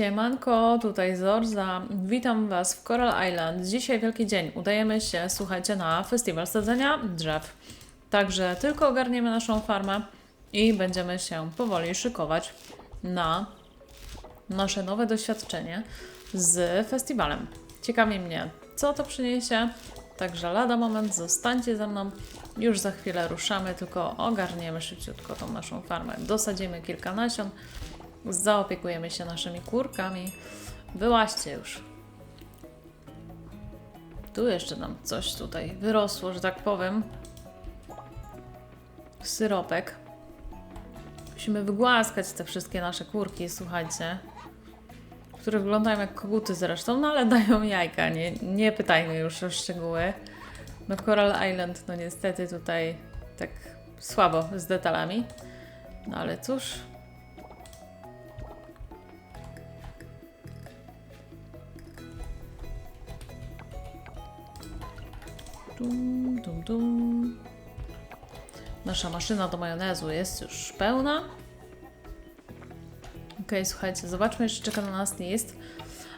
Siemanko, tutaj Zorza. Witam Was w Coral Island. Dzisiaj wielki dzień. Udajemy się, słuchajcie, na festiwal sadzenia drzew. Także tylko ogarniemy naszą farmę i będziemy się powoli szykować na nasze nowe doświadczenie z festiwalem. Ciekawi mnie, co to przyniesie. Także lada moment, zostańcie ze mną. Już za chwilę ruszamy, tylko ogarniemy szybciutko tą naszą farmę. Dosadzimy kilka nasion, zaopiekujemy się naszymi kurkami. Wyłaźcie już. Tu jeszcze nam coś tutaj wyrosło, że tak powiem. Syropek. Musimy wygłaskać te wszystkie nasze kurki, słuchajcie. Które wyglądają jak koguty zresztą, no ale dają jajka. Nie, nie pytajmy już o szczegóły. No Coral Island, no niestety tutaj tak słabo z detalami. No ale cóż. Dum, dum, dum. Nasza maszyna do majonezu jest już pełna. Okej, słuchajcie, zobaczmy jeszcze, czeka na nas list.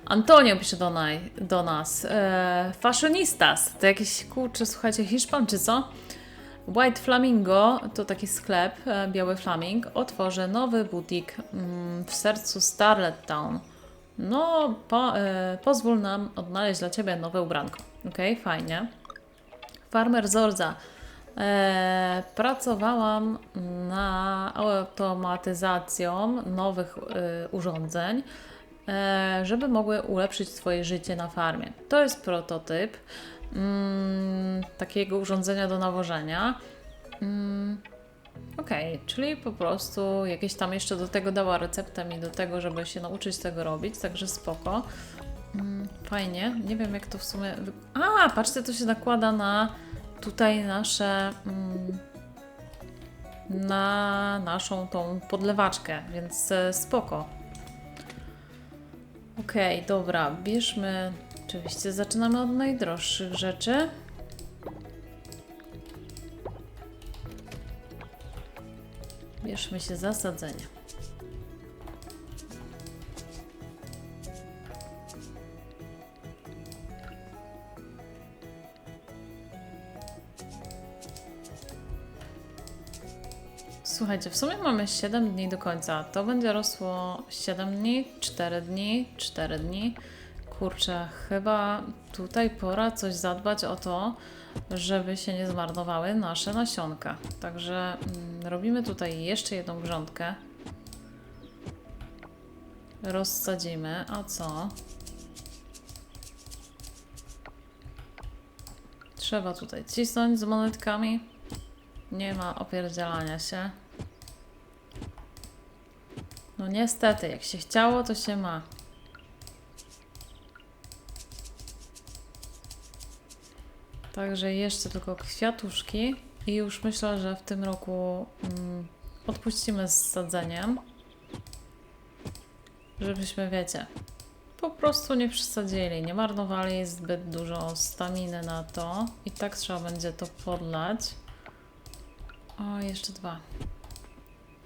Antonio pisze do, naj, do nas. E, fashionistas. To jakiś kurczę, słuchajcie, Hiszpan czy co? White Flamingo to taki sklep, e, biały flaming, otworzy nowy butik mm, w sercu Starlet Town. No, po, e, pozwól nam odnaleźć dla Ciebie nowe ubranko. Okej, fajnie. Farmer Zorza. E, pracowałam na automatyzacją nowych e, urządzeń, e, żeby mogły ulepszyć Twoje życie na farmie. To jest prototyp mm, takiego urządzenia do nawożenia. Mm, Okej, czyli po prostu jakieś tam jeszcze do tego dała receptę mi do tego, żeby się nauczyć tego robić, także spoko. Mm, fajnie, nie wiem jak to w sumie. A, patrzcie, to się nakłada na tutaj nasze. Mm, na naszą tą podlewaczkę, więc e, spoko. Okej, dobra, bierzmy. Oczywiście zaczynamy od najdroższych rzeczy. Bierzmy się zasadzenia. Słuchajcie, w sumie mamy 7 dni do końca. To będzie rosło 7 dni, 4 dni, 4 dni. Kurczę, chyba tutaj pora coś zadbać o to, żeby się nie zmarnowały nasze nasionka. Także mm, robimy tutaj jeszcze jedną grządkę. Rozsadzimy. A co? Trzeba tutaj cisnąć z monetkami. Nie ma opierdzielania się. No niestety, jak się chciało, to się ma. Także jeszcze tylko kwiatuszki i już myślę, że w tym roku mm, odpuścimy z sadzeniem. Żebyśmy, wiecie, po prostu nie przesadzili, nie marnowali zbyt dużo staminy na to. I tak trzeba będzie to podlać. O, jeszcze dwa.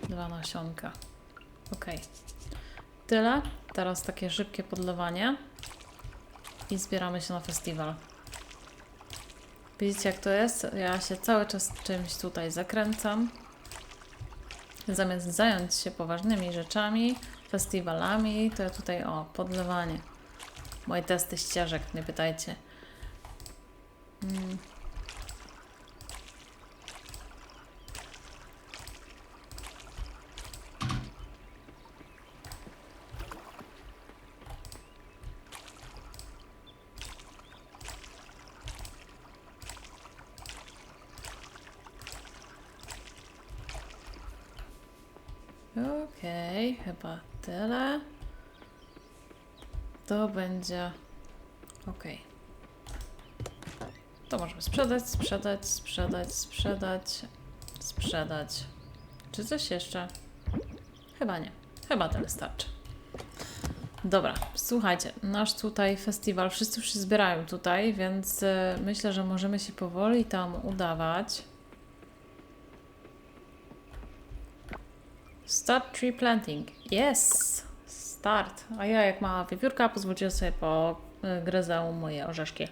Dwa nasionka. Ok. Tyle. Teraz takie szybkie podlewanie. I zbieramy się na festiwal. Widzicie jak to jest? Ja się cały czas czymś tutaj zakręcam. Zamiast zająć się poważnymi rzeczami, festiwalami, to ja tutaj o, podlewanie. Moje testy ścieżek, nie pytajcie. Mm. Okej, chyba tyle. To będzie. Okej. To możemy sprzedać, sprzedać, sprzedać, sprzedać, sprzedać. Czy coś jeszcze? Chyba nie. Chyba tyle starczy. Dobra, słuchajcie, nasz tutaj festiwal, wszyscy już się zbierają tutaj, więc y, myślę, że możemy się powoli tam udawać. Start tree planting. Yes! start. A ja, jak mała wiewiórka, pozwólcie sobie po y, moje orzeszki.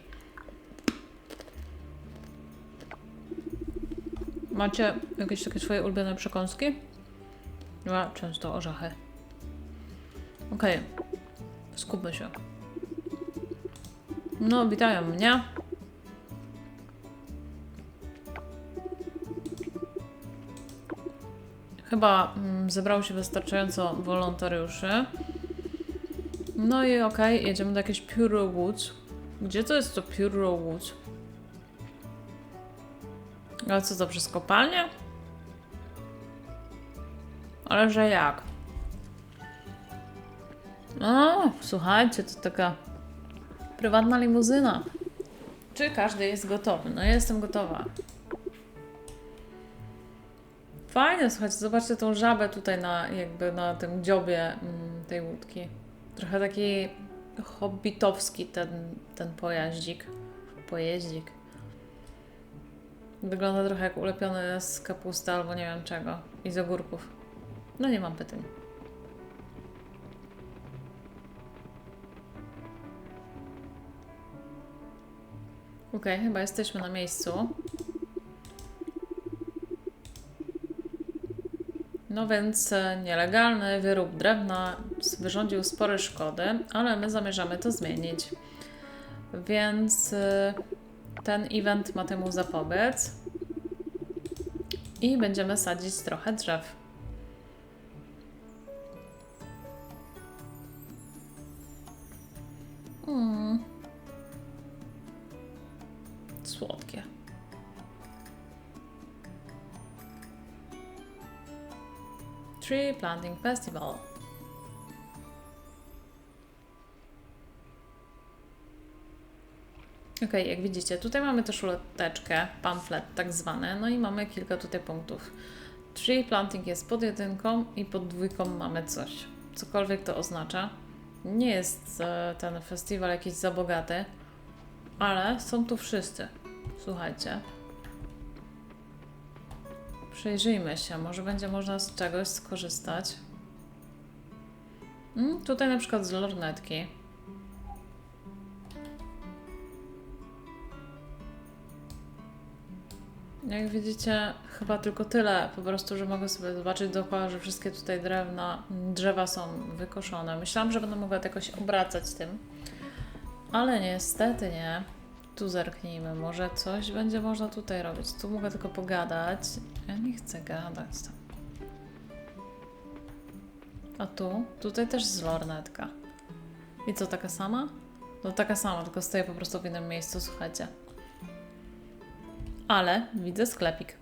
Macie jakieś takie swoje ulubione przekąski? Ja często orzechy. Okej. Skupmy się. No, witają mnie. Chyba mm, zebrało się wystarczająco wolontariuszy. No i okej, jedziemy do jakiejś Pure Woods. Gdzie to jest to Pure Woods? Ale co to, przez kopalnię? Ale że jak? No, słuchajcie, to taka prywatna limuzyna. Czy każdy jest gotowy? No, ja jestem gotowa. Fajnie, słuchajcie, zobaczcie tą żabę tutaj na, jakby na tym dziobie mm, tej łódki. Trochę taki hobbitowski ten, ten pojaździk. Pojeździk. Wygląda trochę jak ulepiony z kapusty albo nie wiem czego. I z ogórków. No nie mam pytań. Okej, chyba jesteśmy na miejscu. No więc e, nielegalny wyrób drewna wyrządził spore szkody, ale my zamierzamy to zmienić. Więc e, ten event ma temu zapobiec. I będziemy sadzić trochę drzew. Tree Planting Festival. Ok, jak widzicie, tutaj mamy też uleteczkę, pamflet tak zwany, no i mamy kilka tutaj punktów. Tree planting jest pod jedynką i pod dwójką mamy coś. Cokolwiek to oznacza. Nie jest e, ten festiwal jakiś za bogaty, ale są tu wszyscy. Słuchajcie. Przyjrzyjmy się, może będzie można z czegoś skorzystać. Mm, tutaj na przykład z lornetki. Jak widzicie, chyba tylko tyle, po prostu, że mogę sobie zobaczyć dookoła, że wszystkie tutaj drewna, drzewa są wykoszone. Myślałam, że będę mogła jakoś obracać tym, ale niestety nie. Tu zerknijmy, może coś będzie można tutaj robić. Tu mogę tylko pogadać. Ja nie chcę gadać tam. A tu? Tutaj też z lornetka. I co, taka sama? No taka sama, tylko stoję po prostu w innym miejscu, słuchajcie. Ale widzę sklepik.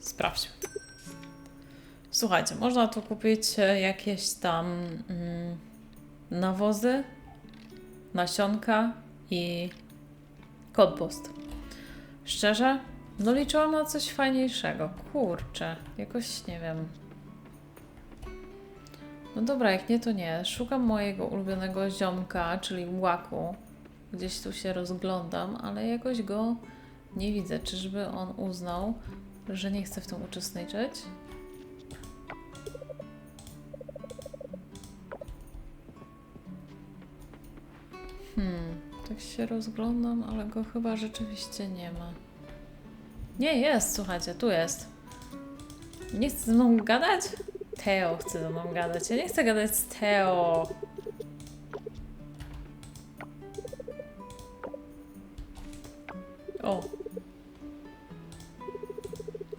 Sprawdźmy. Słuchajcie, można tu kupić e, jakieś tam mm, nawozy, nasionka i kompost. Szczerze, no liczyłam na coś fajniejszego. Kurczę, jakoś nie wiem. No dobra, jak nie, to nie. Szukam mojego ulubionego ziomka, czyli łaku. Gdzieś tu się rozglądam, ale jakoś go nie widzę. Czyżby on uznał, że nie chce w tym uczestniczyć? Tak się rozglądam, ale go chyba rzeczywiście nie ma. Nie, jest, słuchajcie, tu jest. Nie chce ze mną gadać? Teo chce ze mną gadać. Ja nie chcę gadać z Teo. O.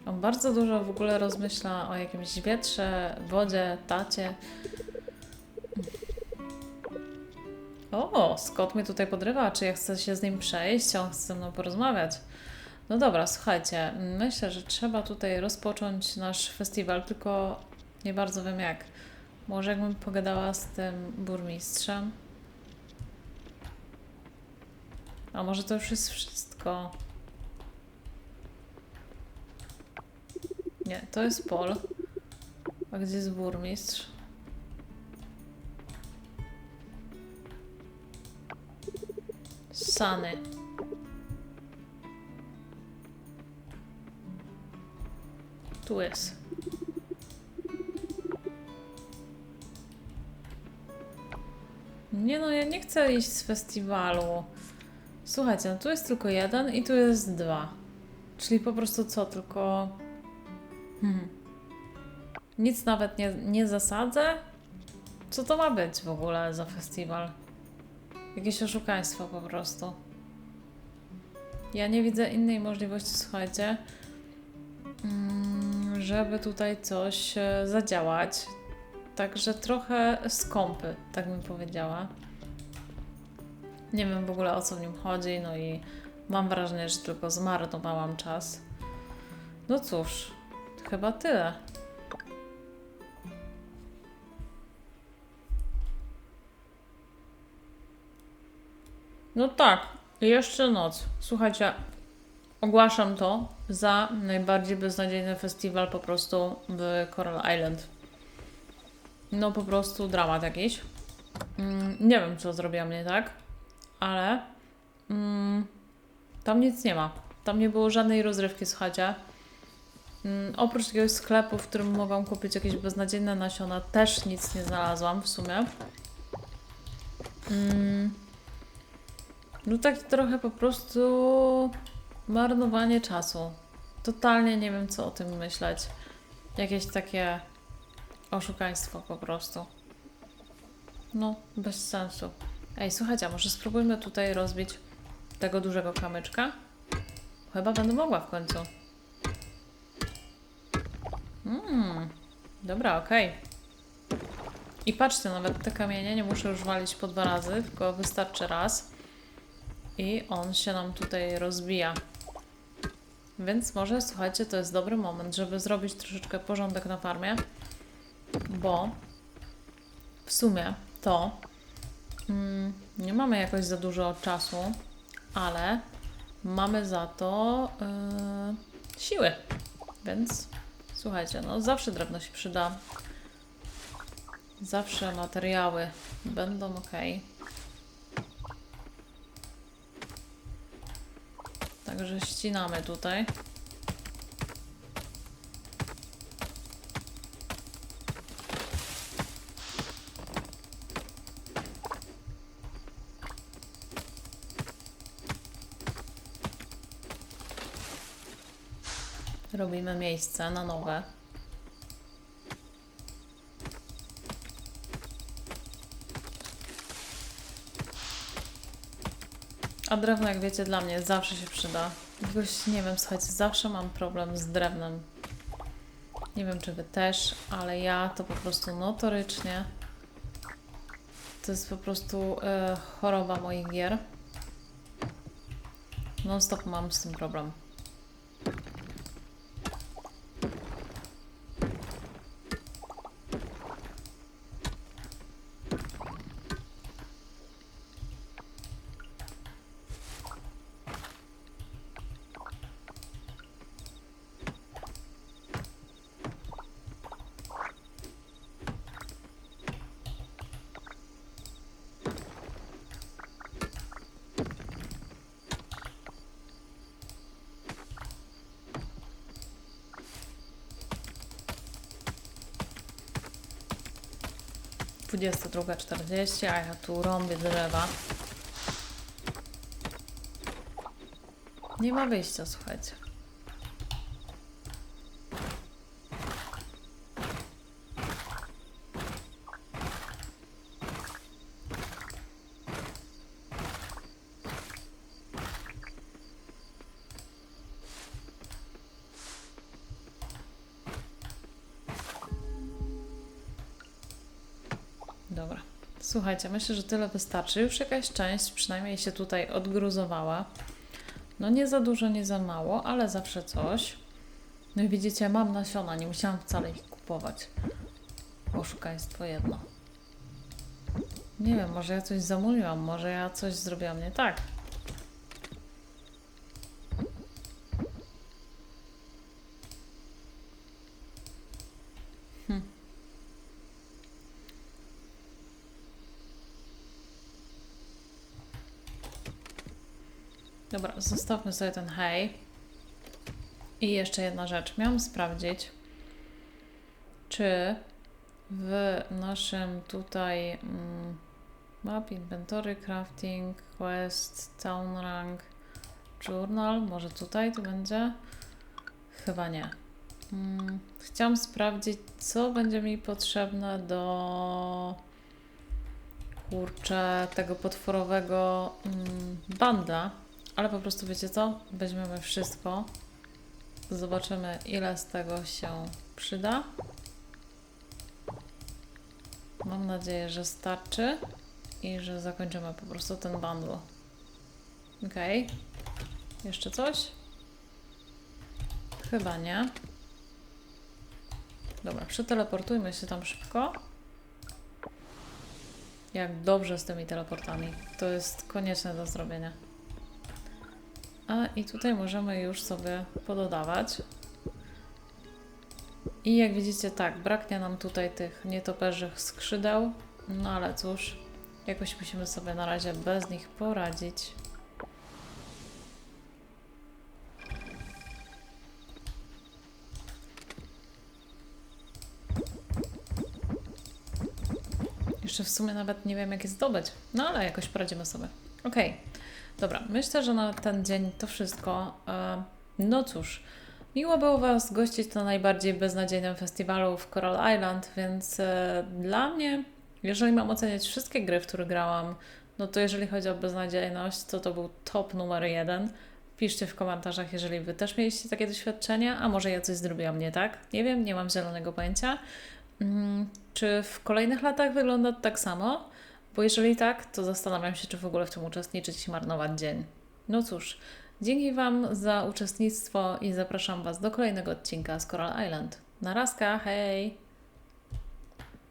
On bardzo dużo w ogóle rozmyśla o jakimś wietrze, wodzie, tacie. O, Scott mnie tutaj podrywa, czy ja chcę się z nim przejść, a on chce ze mną porozmawiać. No dobra, słuchajcie, myślę, że trzeba tutaj rozpocząć nasz festiwal, tylko nie bardzo wiem jak. Może jakbym pogadała z tym burmistrzem? A może to już jest wszystko? Nie, to jest Pol. A gdzie jest burmistrz? porzucany. Tu jest. Nie no, ja nie chcę iść z festiwalu. Słuchajcie, no tu jest tylko jeden i tu jest dwa. Czyli po prostu co, tylko... Hmm. Nic nawet nie, nie zasadzę? Co to ma być w ogóle za festiwal? Jakieś oszukaństwo po prostu. Ja nie widzę innej możliwości, słuchajcie, mm, żeby tutaj coś e, zadziałać. Także trochę skąpy, tak bym powiedziała. Nie wiem w ogóle o co w nim chodzi, no i mam wrażenie, że tylko zmarnowałam czas. No cóż, chyba tyle. No tak, jeszcze noc. Słuchajcie, ogłaszam to za najbardziej beznadziejny festiwal po prostu w Coral Island. No po prostu dramat jakiś. Mm, nie wiem, co zrobiłam nie tak, ale mm, tam nic nie ma. Tam nie było żadnej rozrywki, słuchajcie. Mm, oprócz jakiegoś sklepu, w którym mogłam kupić jakieś beznadziejne nasiona, też nic nie znalazłam w sumie. Mm, no tak trochę po prostu marnowanie czasu. Totalnie nie wiem, co o tym myśleć. Jakieś takie oszukaństwo po prostu. No, bez sensu. Ej, słuchajcie, a może spróbujmy tutaj rozbić tego dużego kamyczka? Chyba będę mogła w końcu. Mmm, dobra, okej. I patrzcie, nawet te kamienie nie muszę już walić po dwa razy, tylko wystarczy raz. I on się nam tutaj rozbija. Więc może, słuchajcie, to jest dobry moment, żeby zrobić troszeczkę porządek na farmie, bo w sumie to mm, nie mamy jakoś za dużo czasu, ale mamy za to yy, siły. Więc słuchajcie, no zawsze drewno się przyda. Zawsze materiały będą ok. Także ścinamy tutaj. Robimy miejsce na nowe. A drewno, jak wiecie, dla mnie zawsze się przyda. Jakoś, nie wiem, słuchajcie, zawsze mam problem z drewnem. Nie wiem, czy wy też, ale ja to po prostu notorycznie. To jest po prostu e, choroba moich gier. Non stop mam z tym problem. Dwudziesta druga czterdzieści, a ja tu rąbię drzewa. Nie ma wyjścia, słuchajcie. Słuchajcie, myślę, że tyle wystarczy. Już jakaś część przynajmniej się tutaj odgruzowała. No nie za dużo, nie za mało, ale zawsze coś. No i widzicie, mam nasiona, nie musiałam wcale ich kupować. Oszukaństwo jedno. Nie wiem, może ja coś zamówiłam, może ja coś zrobiłam nie tak. Dobra, zostawmy sobie ten hej. I jeszcze jedna rzecz. Miałam sprawdzić, czy w naszym tutaj mm, Map, inventory, crafting, quest, town rank, journal. Może tutaj to będzie? Chyba nie. Mm, chciałam sprawdzić, co będzie mi potrzebne do kurczę tego potworowego mm, banda, ale po prostu wiecie co? Weźmiemy wszystko. Zobaczymy, ile z tego się przyda. Mam nadzieję, że starczy i że zakończymy po prostu ten bundle. Okej. Jeszcze coś? Chyba nie. Dobra, przeteleportujmy się tam szybko. Jak dobrze z tymi teleportami. To jest konieczne do zrobienia. A i tutaj możemy już sobie pododawać. I jak widzicie, tak, braknie nam tutaj tych nietoperzych skrzydeł. No ale cóż, jakoś musimy sobie na razie bez nich poradzić. Jeszcze w sumie nawet nie wiem, jak je zdobyć. No ale jakoś poradzimy sobie. Okej, dobra. Myślę, że na ten dzień to wszystko. E, No cóż, miło było Was gościć na najbardziej beznadziejnym festiwalu w Coral Island, więc e, dla mnie, jeżeli mam oceniać wszystkie gry, w które grałam, no to jeżeli chodzi o beznadziejność, to to był top numer jeden. Piszcie w komentarzach, jeżeli Wy też mieliście takie doświadczenia, a może ja coś zrobiłam nie tak. Nie wiem, nie mam zielonego pojęcia. Mm, Czy w kolejnych latach wygląda to tak samo? Bo jeżeli tak, to zastanawiam się, czy w ogóle w tym uczestniczyć i marnować dzień. No cóż, dzięki Wam za uczestnictwo i zapraszam Was do kolejnego odcinka z Coral Island. Narazka, hej!